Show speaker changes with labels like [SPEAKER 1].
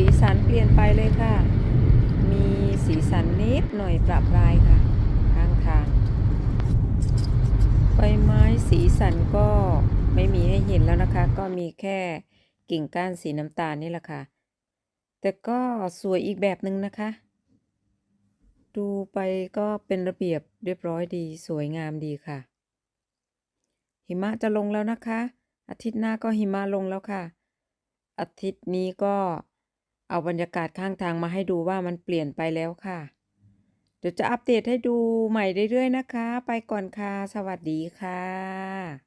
[SPEAKER 1] สีสันเปลี่ยนไปเลยค่ะ มีสีสันนิดหน่อยปรับรายค่ะข้างทางใบไม้สีสันก็ไม่มีให้เห็นแล้วนะคะ ก็มีแค่กิ่งก้านสีน้ำตาลนี่แหละค่ะ แต่ก็สวยอีกแบบหนึ่งนะคะ ดูไปก็เป็นระเบียบเรียบร้อยดีสวยงามดีค่ะ หิมะจะลงแล้วนะคะ อาทิตย์หน้าก็หิมะลงแล้วค่ะ อาทิตย์นี้ก็ เอาบรรยากาศข้างทางมาให้ดูว่ามันเปลี่ยนไปแล้วค่ะ เดี๋ยวจะอัปเดตให้ดูใหม่เรื่อยๆนะคะ ไปก่อนค่ะ สวัสดีค่ะ